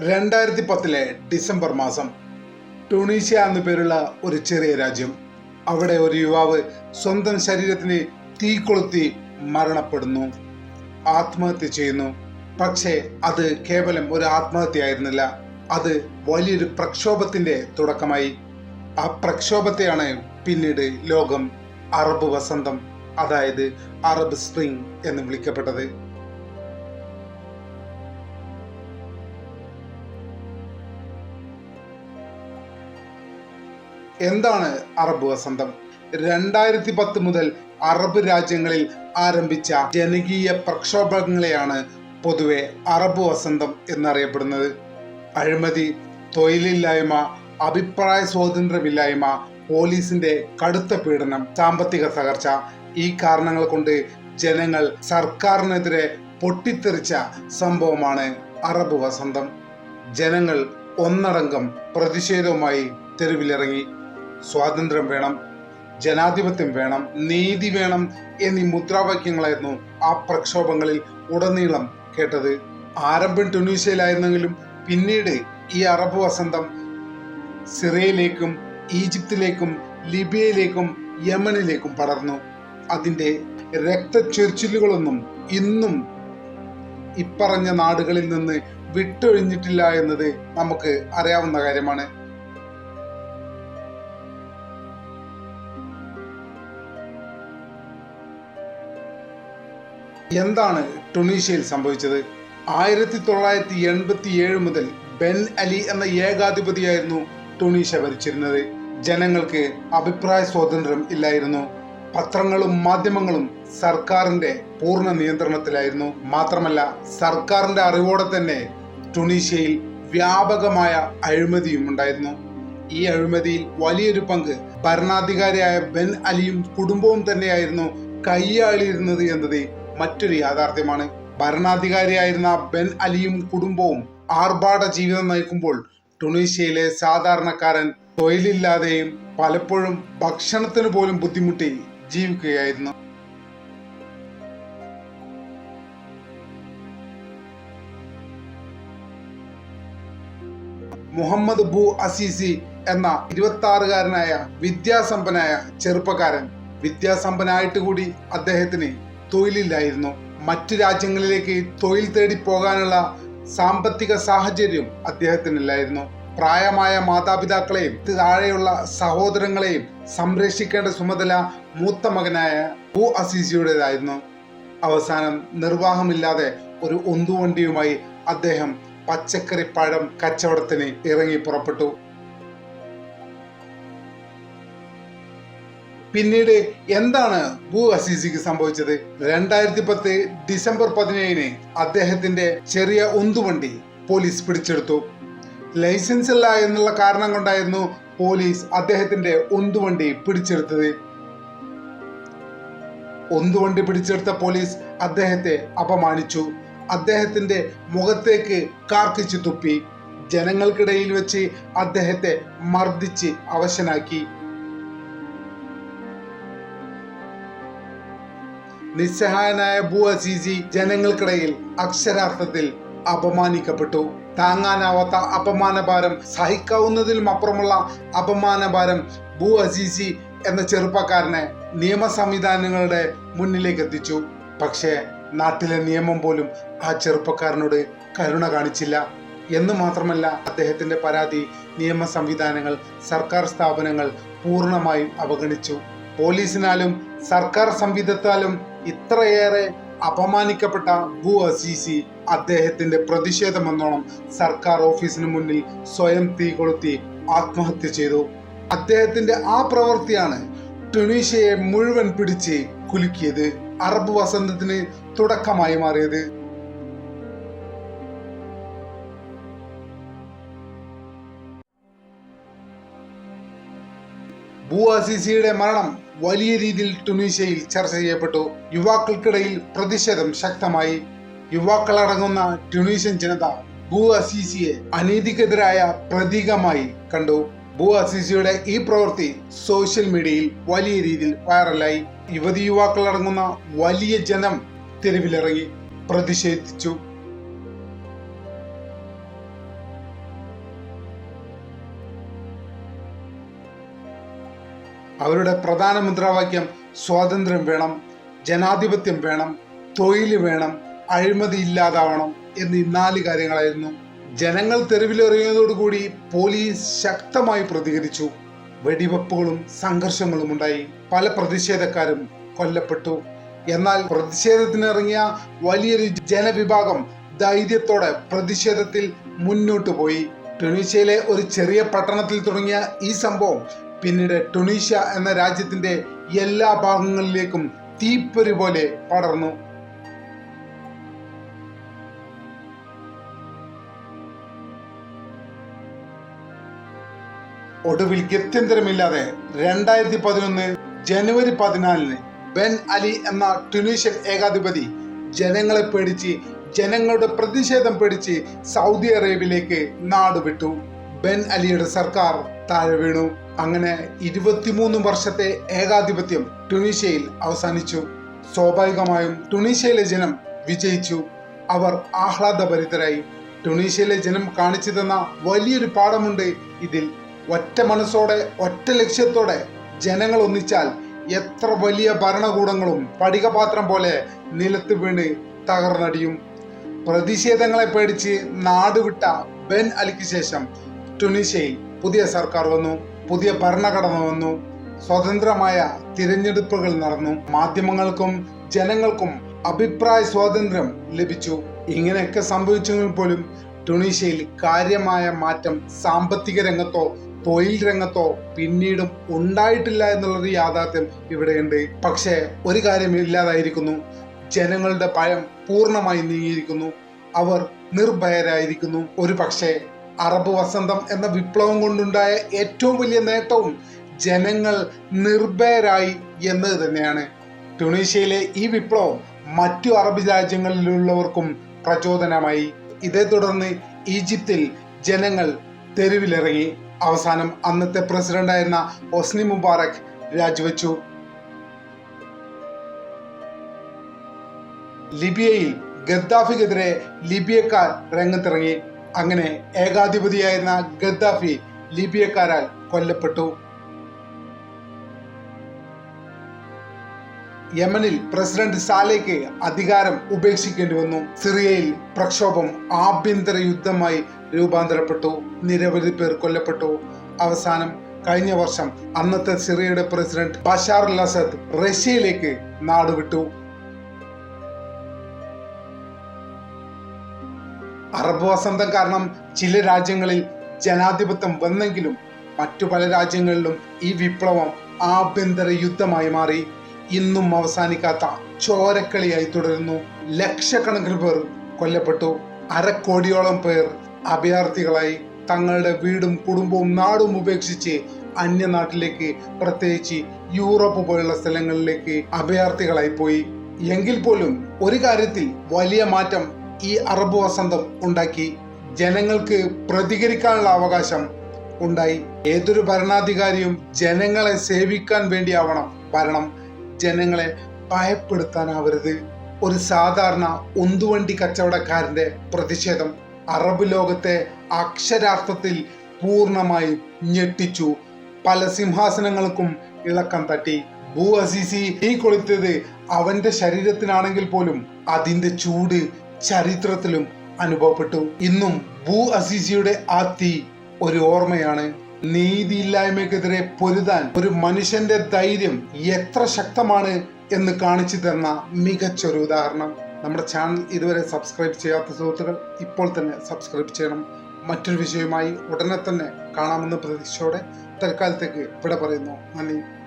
രണ്ടായിരത്തി പത്തിലെ ഡിസംബർ മാസം ടുണീഷ്യ എന്നു പേരുള്ള ഒരു ചെറിയ രാജ്യം. അവിടെ ഒരു യുവാവ് സ്വന്തം ശരീരത്തിന് തീ കൊളുത്തി മരണപ്പെടുന്നു. ആത്മഹത്യ ചെയ്യുന്നു. പക്ഷേ അത് കേവലം ഒരു ആത്മഹത്യയായിരുന്നില്ല അത് വലിയൊരു പ്രക്ഷോഭത്തിന്റെ തുടക്കമായി. ആ പ്രക്ഷോഭത്തെയാണ് പിന്നീട് ലോകം അറബ് വസന്തം അതായത് അറബ് സ്പ്രിംഗ് എന്ന് വിളിക്കപ്പെട്ടത്. എന്താണ് അറബ് വസന്തം? രണ്ടായിരത്തി പത്ത് മുതൽ അറബ് രാജ്യങ്ങളിൽ ആരംഭിച്ച ജനകീയ പ്രക്ഷോഭങ്ങളെയാണ് പൊതുവെ അറബ് വസന്തം എന്നറിയപ്പെടുന്നത്. അഴിമതി തൊഴിലില്ലായ്മ അഭിപ്രായ സ്വാതന്ത്ര്യമില്ലായ്മ പോലീസിന്റെ കടുത്ത പീഡനം സാമ്പത്തിക തകർച്ച ഈ കാരണങ്ങൾ കൊണ്ട് ജനങ്ങൾ സർക്കാരിനെതിരെ പൊട്ടിത്തെറിച്ച സംഭവമാണ് അറബ് വസന്തം. ജനങ്ങൾ ഒന്നടങ്കം പ്രതിഷേധവുമായി തെരുവിലിറങ്ങി. സ്വാതന്ത്ര്യം വേണം ജനാധിപത്യം വേണം നീതി വേണം എന്നീ മുദ്രാവാക്യങ്ങളായിരുന്നു ആ പ്രക്ഷോഭങ്ങളിൽ ഉടനീളം കേട്ടത്. ആരംഭം ടുണീഷ്യയിലായിരുന്നെങ്കിലും പിന്നീട് ഈ അറബ് വസന്തം സിറിയയിലേക്കും ഈജിപ്തിലേക്കും ലിബിയയിലേക്കും യമനിലേക്കും പടർന്നു. അതിന്റെ രക്തച്ചൊരിച്ചിലുകളൊന്നും ഇന്നും ഇപ്പറഞ്ഞ നാടുകളിൽ നിന്ന് വിട്ടൊഴിഞ്ഞിട്ടില്ല എന്നത് നമുക്ക് അറിയാവുന്ന കാര്യമാണ്. എന്താണ് ടുണീഷ്യയിൽ സംഭവിച്ചത്? ആയിരത്തി തൊള്ളായിരത്തി എൺപത്തി ഏഴ് മുതൽ ബെൻ അലി എന്ന ഏകാധിപതിയായിരുന്നു ടുണീഷ്യ ഭരിച്ചിരുന്നത്. ജനങ്ങൾക്ക് അഭിപ്രായ സ്വാതന്ത്ര്യം ഇല്ലായിരുന്നു. പത്രങ്ങളും മാധ്യമങ്ങളും സർക്കാരിന്റെ പൂർണ നിയന്ത്രണത്തിലായിരുന്നു. മാത്രമല്ല സർക്കാരിന്റെ അറിവോടെ തന്നെ ടുണീഷ്യയിൽ വ്യാപകമായ അഴിമതിയും ഉണ്ടായിരുന്നു. ഈ അഴിമതിയിൽ വലിയൊരു പങ്ക് ഭരണാധികാരിയായ ബെൻ അലിയും കുടുംബവും തന്നെയായിരുന്നു കൈയാളിയിരുന്നത് എന്നത് മറ്റൊരു യാഥാർത്ഥ്യമാണ്. ഭരണാധികാരിയായിരുന്ന ബെൻ അലിയും കുടുംബവും ആർഭാട ജീവിതം നയിക്കുമ്പോൾ ടുണീഷ്യയിലെ സാധാരണക്കാരൻ തൊഴിലില്ലാതെയും പലപ്പോഴും ഭക്ഷണത്തിന് പോലും ബുദ്ധിമുട്ടി ജീവിക്കുകയായിരുന്നു. മുഹമ്മദ് ബു അസീസി എന്ന ഇരുപത്തി ആറുകാരനായ വിദ്യാസമ്പന്നായ ചെറുപ്പക്കാരൻ വിദ്യാസമ്പന്നായിട്ട് കൂടി അദ്ദേഹത്തിന് തൊഴിലില്ലായിരുന്നു. മറ്റു രാജ്യങ്ങളിലേക്ക് തൊഴിൽ തേടി പോകാനുള്ള സാമ്പത്തിക സാഹചര്യം അദ്ദേഹത്തിനില്ലായിരുന്നു. പ്രായമായ മാതാപിതാക്കളെയും താഴെയുള്ള സഹോദരങ്ങളെയും സംരക്ഷിക്കേണ്ട ചുമതല മൂത്ത മകനായ ഭൂ അസീസിയുടേതായിരുന്നു. അവസാനം നിർവാഹമില്ലാതെ ഒരു ഒന്തുവണ്ടിയുമായി അദ്ദേഹം പച്ചക്കറി പഴം കച്ചവടത്തിന് ഇറങ്ങി പുറപ്പെട്ടു. പിന്നീട് എന്താണ് ബു അസീസിക്ക് സംഭവിച്ചത്? രണ്ടായിരത്തി പത്ത് ഡിസംബർ പതിനേഴിന് അദ്ദേഹത്തിന്റെ ചെറിയ ഉന്തുവണ്ടി പോലീസ് പിടിച്ചെടുത്തു. ലൈസൻസ് ഇല്ല എന്നുള്ള കാരണം കൊണ്ടായിരുന്നു പോലീസ് അദ്ദേഹത്തിന്റെ ഉന്തുവണ്ടി പിടിച്ചെടുത്തത്. ഉന്തുവണ്ടി പിടിച്ചെടുത്ത പോലീസ് അദ്ദേഹത്തെ അപമാനിച്ചു. അദ്ദേഹത്തിന്റെ മുഖത്തേക്ക് കാർക്കിച്ചു തുപ്പി. ജനങ്ങൾക്കിടയിൽ വെച്ച് അദ്ദേഹത്തെ മർദ്ദിച്ച് അവശനാക്കി. നിസ്സഹായനായ ബു അസീസി ജനങ്ങൾക്കിടയിൽ അക്ഷരാർത്ഥത്തിൽ അപമാനിക്കപ്പെട്ടു. താങ്ങാനാവാത്ത അപമാനഭാരം സഹിക്കാവുന്നതിലും അപ്പുറമുള്ള അപമാനഭാരം ബു അസീസി എന്ന ചെറുപ്പക്കാരനെ നിയമ സംവിധാനങ്ങളുടെ മുന്നിലേക്ക് എത്തിച്ചു. പക്ഷേ നാട്ടിലെ നിയമം പോലും ആ ചെറുപ്പക്കാരനോട് കരുണ കാണിച്ചില്ല. എന്ന് മാത്രമല്ല അദ്ദേഹത്തിന്റെ പരാതി നിയമ സംവിധാനങ്ങൾ സർക്കാർ സ്ഥാപനങ്ങൾ പൂർണമായും അവഗണിച്ചു. പോലീസിനാലും സർക്കാർ സംവിധത്താലും ഇത്രയേറെ അപമാനിക്കപ്പെട്ട ബു അസീസി അദ്ദേഹത്തിന്റെ പ്രതിഷേധമെന്നോണം സർക്കാർ ഓഫീസിന് മുന്നിൽ സ്വയം തീ കൊളുത്തി ആത്മഹത്യ ചെയ്തു. അദ്ദേഹത്തിന്റെ ആ പ്രവൃത്തിയാണ് ടുണീഷ്യയെ മുഴുവൻ പിടിച്ച് കുലുക്കിയത്. അറബ് വസന്തത്തിന് തുടക്കമായി മാറിയത്. ബു അസീസിയുടെ മരണം വലിയ രീതിയിൽ ടുണീഷ്യയിൽ ചർച്ച ചെയ്യപ്പെട്ടു. യുവാക്കൾക്കിടയിൽ പ്രതിഷേധം ശക്തമായി. യുവാക്കളടങ്ങുന്ന ടുണീഷ്യൻ ജനത ബൂ അസീസിയെ അനീതിക്കെതിരായ പ്രതീകമായി കണ്ടു. ബൂ അസീസിയുടെ ഈ പ്രവൃത്തി സോഷ്യൽ മീഡിയയിൽ വലിയ രീതിയിൽ വൈറലായി. യുവതി യുവാക്കളടങ്ങുന്ന വലിയ ജനം തെരുവിലിറങ്ങി പ്രതിഷേധിച്ചു. അവരുടെ പ്രധാന മുദ്രാവാക്യം സ്വാതന്ത്ര്യം വേണം ജനാധിപത്യം വേണം തൊഴിൽ വേണം അഴിമതി ഇല്ലാതാവണം എന്നീ നാല് കാര്യങ്ങളായിരുന്നു. ജനങ്ങൾ തെരുവിലെറിയുന്നതോടുകൂടി പോലീസ് ശക്തമായി പ്രതികരിച്ചു. വെടിവെപ്പുകളും സംഘർഷങ്ങളും ഉണ്ടായി. പല പ്രതിഷേധക്കാരും കൊല്ലപ്പെട്ടു. എന്നാൽ പ്രതിഷേധത്തിനിറങ്ങിയ വലിയൊരു ജനവിഭാഗം ധൈര്യത്തോടെ പ്രതിഷേധത്തിൽ മുന്നോട്ട് പോയി. ടുണീഷ്യയിലെ ഒരു ചെറിയ പട്ടണത്തിൽ തുടങ്ങിയ ഈ സംഭവം പിന്നീട് ടുണീഷ്യ എന്ന രാജ്യത്തിന്റെ എല്ലാ ഭാഗങ്ങളിലേക്കും തീപ്പൊരി പോലെ പടർന്നു. ഒടുവിൽ ഗത്യന്തരമില്ലാതെ രണ്ടായിരത്തി പതിനൊന്ന് ജനുവരി പതിനാലിന് ബെൻ അലി എന്ന ടുണീഷ്യൻ ഏകാധിപതി ജനങ്ങളെ പേടിച്ച് ജനങ്ങളുടെ പ്രതിഷേധം പേടിച്ച് സൗദി അറേബ്യയിലേക്ക് നാടുവിട്ടു. ബെൻ അലിയുടെ സർക്കാർ താഴെ വീണു. അങ്ങനെ ഇരുപത്തിമൂന്ന് വർഷത്തെ ഏകാധിപത്യം ടുണീഷ്യയിൽ അവസാനിച്ചു. സ്വാഭാവികമായും ടുണീഷ്യയിലെ ജനം വിജയിച്ചു. അവർ ആഹ്ലാദഭരിതരായി. ടുണീഷ്യയിലെ ജനം കാണിച്ചു തന്ന വലിയൊരു പാഠമുണ്ട് ഇതിൽ. ഒറ്റ മനസ്സോടെ ഒറ്റ ലക്ഷ്യത്തോടെ ജനങ്ങൾ ഒന്നിച്ചാൽ എത്ര വലിയ ഭരണകൂടങ്ങളും പടികപാത്രം പോലെ നിലത്ത് വീണ് തകർന്നടിയും. പ്രതിഷേധങ്ങളെ പേടിച്ച് നാടുവിട്ട ബെൻ അലിക്ക് ശേഷം ടുണീഷ്യയിൽ പുതിയ സർക്കാർ വന്നു. പുതിയ ഭരണഘടന വന്നു. സ്വതന്ത്രമായ തിരഞ്ഞെടുപ്പുകൾ നടന്നു. മാധ്യമങ്ങൾക്കും ജനങ്ങൾക്കും അഭിപ്രായ സ്വാതന്ത്ര്യം ലഭിച്ചു. ഇങ്ങനെയൊക്കെ സംഭവിച്ചെങ്കിൽ പോലും ടുണീഷ്യയിൽ കാര്യമായ മാറ്റം സാമ്പത്തിക രംഗത്തോ തൊഴിൽ രംഗത്തോ പിന്നീടും ഉണ്ടായിട്ടില്ല എന്നുള്ളൊരു യാഥാർത്ഥ്യം ഇവിടെയുണ്ട്. പക്ഷേ ഒരു കാര്യം ഇല്ലാതായിരിക്കുന്നു. ജനങ്ങളുടെ ഭയം പൂർണമായി നീങ്ങിയിരിക്കുന്നു. അവർ നിർഭയരായിരിക്കുന്നു. ഒരു പക്ഷേ അറബ് വസന്തം എന്ന വിപ്ലവം കൊണ്ടുണ്ടായ ഏറ്റവും വലിയ നേട്ടവും ജനങ്ങൾ നിർഭയരായി എന്നത് തന്നെയാണ്. ടുണീഷ്യയിലെ ഈ വിപ്ലവം മറ്റു അറബ് രാജ്യങ്ങളിലുള്ളവർക്കും പ്രചോദനമായി. ഇതേ തുടർന്ന് ഈജിപ്തിൽ ജനങ്ങൾ തെരുവിലിറങ്ങി. അവസാനം അന്നത്തെ പ്രസിഡന്റായിരുന്ന ഒസ്നി മുബാറക് രാജിവെച്ചു. ലിബിയയിൽ ഗദ്ദാഫിക്കെതിരെ ലിബിയക്കാർ രംഗത്തിറങ്ങി. അങ്ങനെ ഏകാധിപതിയായിരുന്ന ഗദ്ദാഫി ലിബിയക്കാരാൽ കൊല്ലപ്പെട്ടു. യമനിൽ പ്രസിഡന്റ് സാലേക്ക് അധികാരം ഉപേക്ഷിക്കേണ്ടി വന്നു. സിറിയയിൽ പ്രക്ഷോഭം ആഭ്യന്തര യുദ്ധമായി രൂപാന്തരപ്പെട്ടു. നിരവധി പേർ കൊല്ലപ്പെട്ടു. അവസാനം കഴിഞ്ഞ വർഷം അന്നത്തെ സിറിയയുടെ പ്രസിഡന്റ് ബഷാർ അൽ അസദ് റഷ്യയിലേക്ക് നാടുവിട്ടു. അറബ് വസന്തം കാരണം ചില രാജ്യങ്ങളിൽ ജനാധിപത്യം വന്നെങ്കിലും മറ്റു പല രാജ്യങ്ങളിലും ഈ വിപ്ലവം ആഭ്യന്തര യുദ്ധമായി മാറി. ഇന്നും അവസാനിക്കാത്ത ചോരക്കളിയായി തുടരുന്നു. ലക്ഷക്കണക്കിന് പേർ കൊല്ലപ്പെട്ടു. അരക്കോടിയോളം പേർ അഭയാർത്ഥികളായി തങ്ങളുടെ വീടും കുടുംബവും നാടും ഉപേക്ഷിച്ച് അന്യനാട്ടിലേക്ക് പ്രത്യേകിച്ച് യൂറോപ്പ് പോലുള്ള സ്ഥലങ്ങളിലേക്ക് അഭയാർത്ഥികളായി പോയി. എങ്കിൽ പോലും ഒരു കാര്യത്തിൽ വലിയ മാറ്റം ഈ അറബ് വസന്തം ഉണ്ടാക്കി ജനങ്ങൾക്ക് പ്രതികരിക്കാനുള്ള അവകാശം ഉണ്ടായി. ഏതൊരു ഭരണാധികാരിയും ജനങ്ങളെ സേവിക്കാൻ വേണ്ടിയാവണം ഭരണം. ജനങ്ങളെ ഭയപ്പെടുത്താനാവരുത്. ഒരു സാധാരണ ഉന്തുവണ്ടി കച്ചവടക്കാരന്റെ പ്രതിഷേധം അറബ് ലോകത്തെ അക്ഷരാർത്ഥത്തിൽ പൂർണമായി ഞെട്ടിച്ചു. പല സിംഹാസനങ്ങൾക്കും ഇളക്കം തട്ടി. ഭൂ അസീസി തീ കൊളുത്തിയത് അവന്റെ ശരീരത്തിനാണെങ്കിൽ പോലും അതിന്റെ ചൂട് ചരിത്രത്തിലും അനുഭവപ്പെട്ടു. ഇന്നും ഭൂ അസീസിയുടെ ആ തീ ഒരു ഓർമ്മയാണ്. നീതിയില്ലായ്മക്കെതിരെ പൊരുതാൻ ഒരു മനുഷ്യന്റെ ധൈര്യം എത്ര ശക്തമാണ് എന്ന് കാണിച്ചു തന്ന മികച്ചൊരു ഉദാഹരണം. നമ്മുടെ ചാനൽ ഇതുവരെ സബ്സ്ക്രൈബ് ചെയ്യാത്ത സുഹൃത്തുക്കൾ ഇപ്പോൾ തന്നെ സബ്സ്ക്രൈബ് ചെയ്യണം. മറ്റൊരു വിഷയവുമായി ഉടനെ തന്നെ കാണാമെന്ന പ്രതീക്ഷയോടെ തൽക്കാലത്തേക്ക് ഇവിടെ പറയുന്നു. നന്ദി.